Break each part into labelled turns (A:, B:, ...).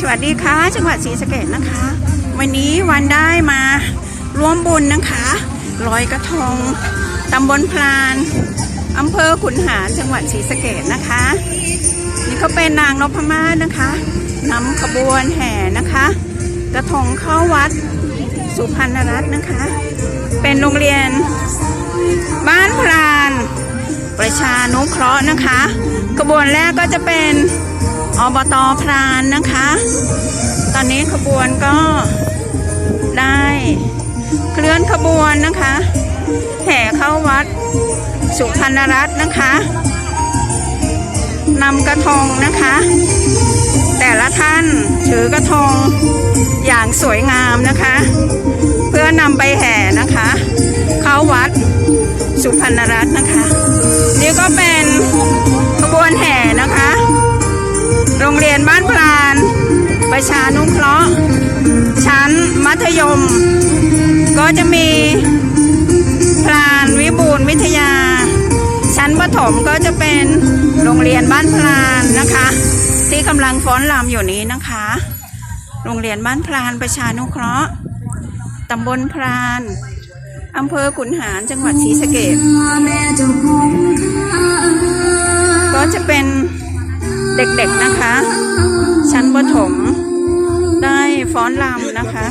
A: สวัสดีค่ะ จังหวัดศรีสะเกดนะคะ วันนี้วันได้มาร่วมบุญนะคะลอยกระทงตำบลพลานอำเภอขุนหารจังหวัดศรีสะเกดนะคะ นี่เขาเป็นนางนพมาศนะคะนำขบวนแห่นะคะ กระทงเข้าวัดสุพรรณรัตน์นะคะ เป็นโรงเรียนบ้านพลาน ประชานุเคราะห์นะคะขบวนแรกก็จะเป็น อบตพรานนะคะ ตอนนี้ขบวนก็ได้เคลื่อนขบวนนะคะแห่เข้าวัดสุพรรณรัตน์นะคะนำกระทงนะคะ แต่ละท่านถือกระทงอย่างสวยงามนะคะ เพื่อนำไปแห่นะคะ เข้าวัดสุพรรณรัตน์นะคะ นี่ก็เป็นขบวนแห่นะคะ โรงเรียนบ้านพลาน ประชานุเคราะห์ ชั้นมัธยม ก็จะมีพลานวิบูลย์วิทยา ชั้นประถมก็จะเป็นโรงเรียนบ้านพลานนะคะ ที่กำลังฟ้อนรำอยู่นี้นะคะ โรงเรียนบ้านพลานประชานุเคราะห์ตำบลพลานอำเภอขุนหารจังหวัดศรีสะเกษก็จะเป็น เด็กๆนะคะ ชั้นประถมได้ฟ้อนรำนะคะ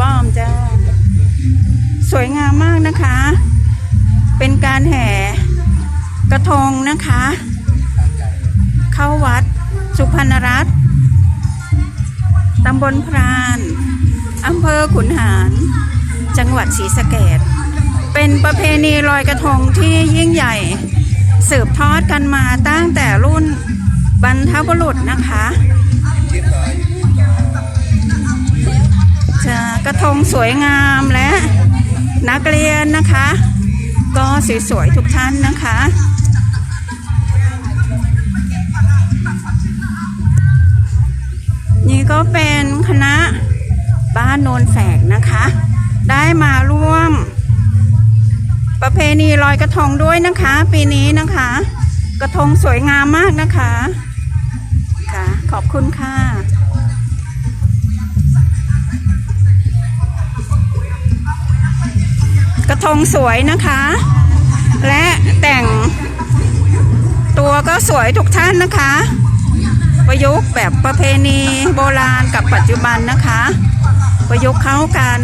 A: ป้อมจ้า สวยงามมากนะคะ เป็นการแห่กระทงนะคะ เข้าวัดสุพรรณรัตน์ตำบลพรานอำเภอขุนหาร จังหวัดศรีสะเกดเป็นประเพณีลอยกระทงที่ยิ่งใหญ่ สืบทอดกันมาตั้งแต่รุ่นบรรพบุรุษนะคะจะ สวยงามและนักเรียนนะคะ ก็สวยๆทุกท่านนะคะนี่ก็เป็นคณะบ้านโนนแฝกนะคะ ได้มาร่วม ประเพณีลอยกระทงด้วยนะคะ ปีนี้นะคะ กระทงสวยงามมากนะคะค่ะขอบคุณค่ะ กระทงสวยนะคะ และแต่งตัวก็สวยทุกท่านนะคะ ประยุกต์แบบประเพณีโบราณกับปัจจุบันนะคะ ประยุกต์เข้ากัน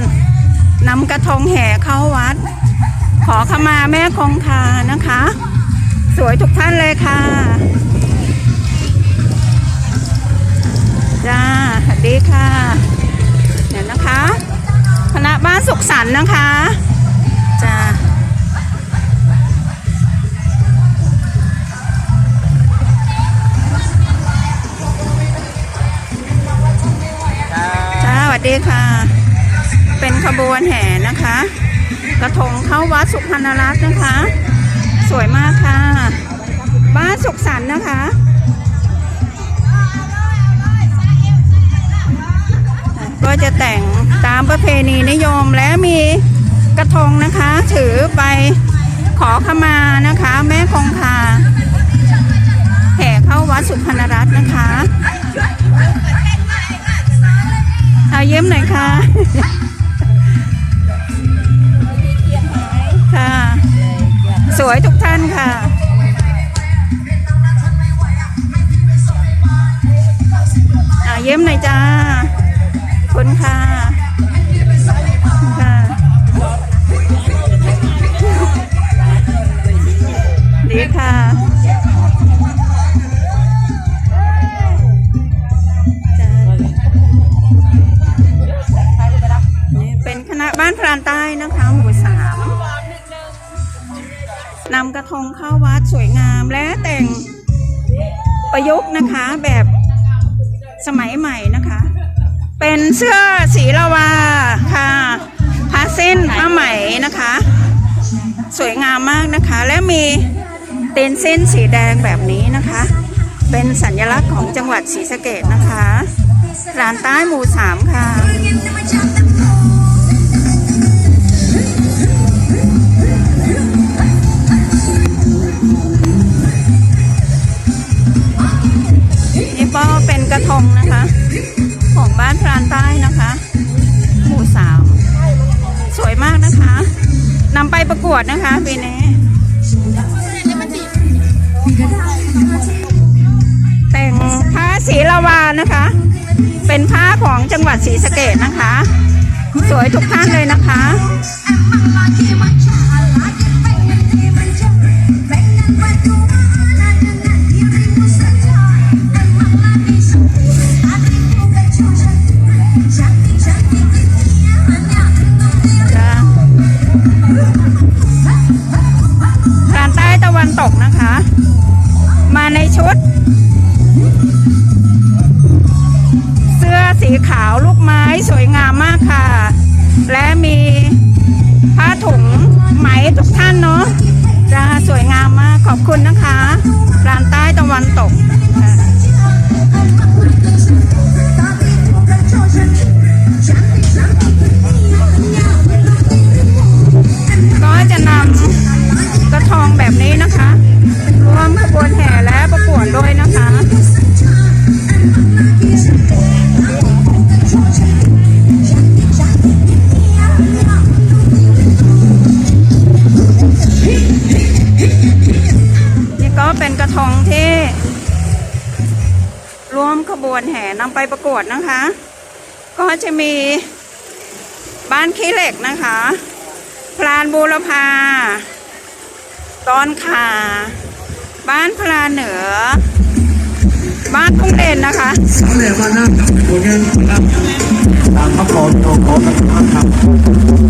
A: นำกระทงแห่เข้าวัด ขอขมาแม่คงคานะคะ สวยทุกท่านเลยค่ะจ้าสวัสดีค่ะ เดี๋ยวนะคะ คณะบ้านสุขสันต์นะคะ ดีค่ะ เป็นขบวนแห่นะคะ กระทงเข้าวัดสุพรรณรัตน์นะคะ สวยมากค่ะ บ้านสุขสันต์นะคะก็จะแต่งตามประเพณีนิยมและมีกระทงนะคะ ถือไปขอขมานะคะ แม่คงคาแห่เข้าวัดสุพรรณรัตน์นะคะ เยิ้มหน่อยค่ะ ค่ะ สวยทุกท่านค่ะ อ่าเยิ้มหน่อยจ้าคุณค่ะานพรใต้นะคะ หมู่สามนำกระทงเข้าวัดสวยงามและแต่งประยุกต์นะคะแบบสมัยใหม่นะคะ เป็นเสื้อสีละวาค่ะผ้าเส้นผ้าไหมนะคะ สวยงามมากนะคะ และมีเต็นเส้นสีแดงแบบนี้นะคะ เป็นสัญลักษณ์ของจังหวัดศรีสะเกดนะคะร้านใต้หมู่สามค่ะ กระทงนะคะ ของบ้านพรานใต้นะคะ หมู่สามสวยมากนะคะนำไปประกวดนะคะปีนี้แต่งผ้าสีละวานะคะ เป็นผ้าของจังหวัดศรีสะเกดนะคะ สวยทุกท่านเลยนะคะ และมีผ้าถุงไหมทุกท่านเนาะจะสวยงามมากขอบคุณนะคะพรานใต้ตะวันตกก็จะนำกระท ขบวนแห่นำไปประกวดนะคะ ก็จะมีบ้านขี้เหล็กนะคะพลานบูรพา ตอนขา บ้านพลานเหนือ บ้านทุ่งเด่นนะคะ
B: สำเร็จมานั่งโอเคครับตามพระพรโยโกนะครับ